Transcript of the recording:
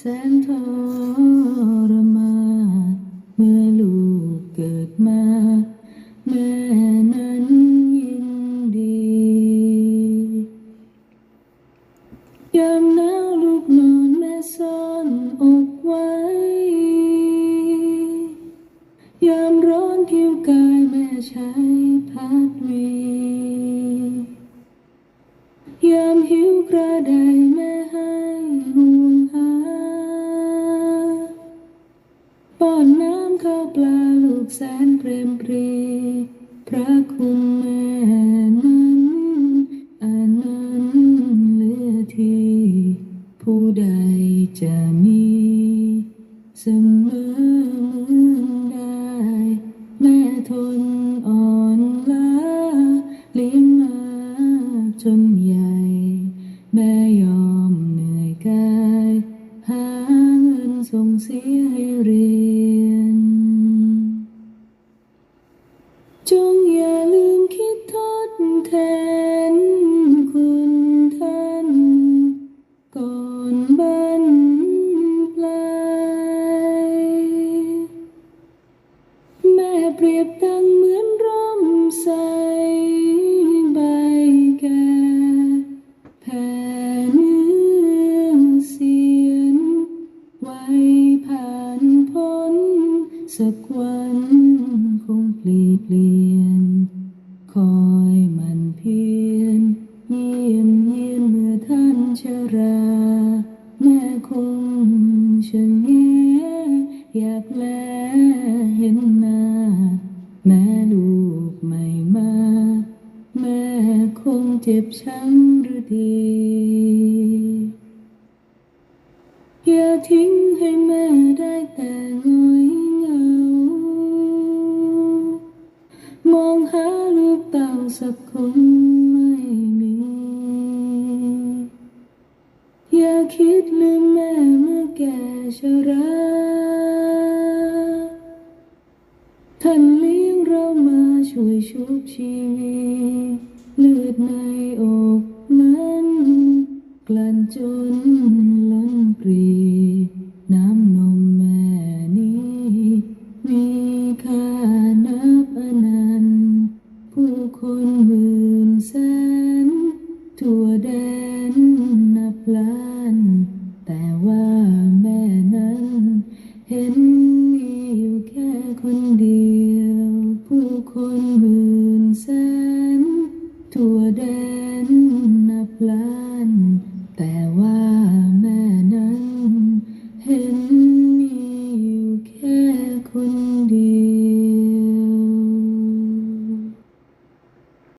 แสนทรมานเมื่อลูกเกิดมา แม่นั้นยินดียามหนาวลูกนอนแม่ซ่อนอกไว้ ยามร้อนผิวกายแม่ใช้ แสนเปรมปรี พระคุณแม่นั้นอานันต์เหลือที่ผู้ใดจะมีเสมอเหมือนได้ แม่ทนอ่อนล้าเลี้ยงมาจนใหญ่ แม่ยอมเหนื่อยกาย หาเงินส่งเสีย รา แม่คงชะแงอยากแลเห็นหน้า แม่ลูกไม่มา แม่คงเจ็บช้ำหรือดี อย่าทิ้ง คิดลืมแม่เมื่อแก่ชราท่านเลี้ยงเรามาช่วยชุบชีวิตเลือดในอกนั้นกลั่นจนล้นปรี น้ำนมแม่นี้ มีค่านับอนันผู้คนหมื่นแสน ทั่วแดนนับล้าน แดนนัภลา